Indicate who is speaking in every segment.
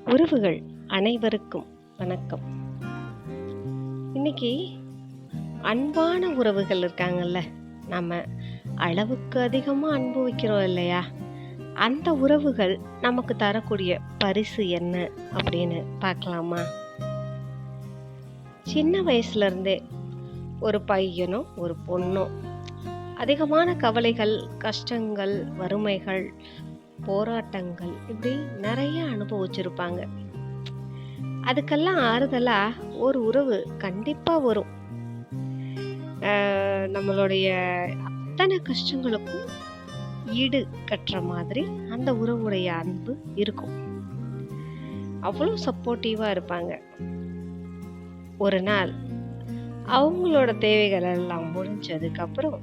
Speaker 1: உறவுகள் அனைவருக்கும் வணக்கம். இன்னைக்கு அன்பான உறவுகள் இருக்காங்கல்ல நம்ம அளவுக்கு அதிகமாக அனுபவிக்கிறோம் இல்லையா? அந்த உறவுகள் நமக்கு தரக்கூடிய பரிசு என்ன அப்படின்னு பார்க்கலாமா? சின்ன வயசுல இருந்தே ஒரு பையனும் ஒரு பொண்ணும் அதிகமான கவலைகள் கஷ்டங்கள் வறுமைகள் போராட்டங்கள் இப்படி நிறைய அனுபவிச்சிருப்பாங்க. அதுக்கெல்லாம் ஆறுதலாக ஒரு உறவு கண்டிப்பாக வரும். நம்மளுடைய அத்தனை கஷ்டங்களுக்கும் ஈடு கட்டுற மாதிரி அந்த உறவுடைய அன்பு இருக்கும். அவ்வளோ சப்போர்ட்டிவாக இருப்பாங்க. ஒரு நாள் அவங்களோட தேவைகள் எல்லாம் முடிஞ்சதுக்கப்புறம்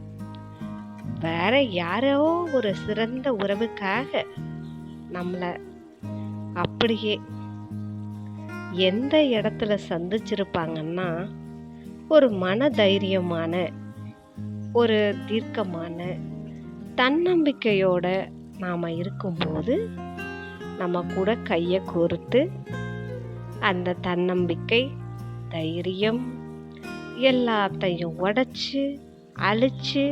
Speaker 1: வேற யாரோ ஒரு சிறந்த உறவுக்காக நம்மளை அப்படியே எந்த இடத்துல சந்திச்சிருப்பாங்கன்னா ஒரு மன தைரியமான ஒரு தீர்க்கமான தன்னம்பிக்கையோட நாம் இருக்கும்போது நம்ம கூட கையை கோர்த்து அந்த தன்னம்பிக்கை தைரியம் எல்லாத்தையும் உடச்சி அழிச்சு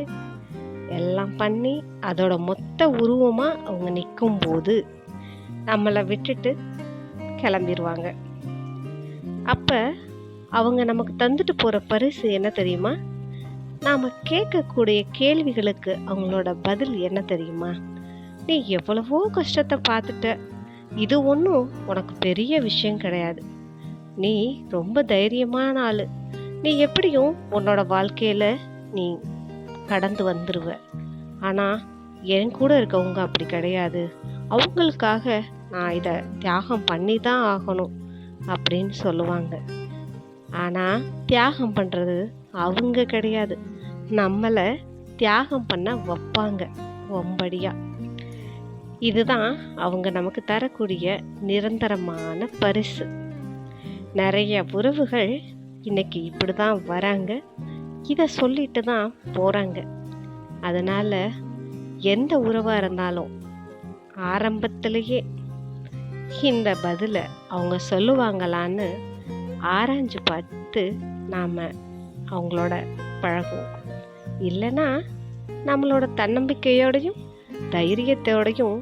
Speaker 1: எல்லாம் பண்ணி அதோட மொத்த உருவமாக அவங்க நிற்கும் போது நம்மளை விட்டுட்டு கிளம்பிடுவாங்க அப்போ அவங்க நமக்கு தந்துட்டு போகிற பரிசு என்ன தெரியுமா? நாம் கேட்கக்கூடிய கேள்விகளுக்கு அவங்களோட பதில் என்ன தெரியுமா? நீ எவ்வளவோ கஷ்டத்தை பார்த்துட்ட. இது ஒன்றும் உனக்கு பெரிய விஷயம் கிடையாது. நீ ரொம்ப தைரியமான ஆள். நீ எப்படியும் உன்னோட வாழ்க்கையில் நீ கடந்து வந்துடுவேன் ஆனால் என் கூட இருக்கவங்க அப்படி கிடையாது. அவங்களுக்காக நான் இதை தியாகம் பண்ணி தான் ஆகணும் அப்படின்னு சொல்லுவாங்க. ஆனால் தியாகம் பண்ணுறது அவங்க கிடையாது. நம்மளை தியாகம் பண்ண வைப்பாங்க ஒம்படியாக இதுதான் அவங்க நமக்கு தரக்கூடிய நிரந்தரமான பரிசு. நிறைய உறவுகள் இன்னைக்கு இப்படி தான் வராங்க. இதை சொல்லிட்டு தான் போகிறாங்க அதனால் எந்த உறவாக இருந்தாலும் ஆரம்பத்திலேயே இந்த பதிலை அவங்க சொல்லுவாங்களான்னு ஆராய்ஞ்சு பார்த்து நாம் அவங்களோட பழகுவோம். இல்லைன்னா நம்மளோட தன்னம்பிக்கையோடையும் தைரியத்தோடையும்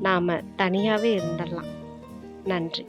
Speaker 1: நாம் தனியாகவே இருந்துடலாம். நன்றி.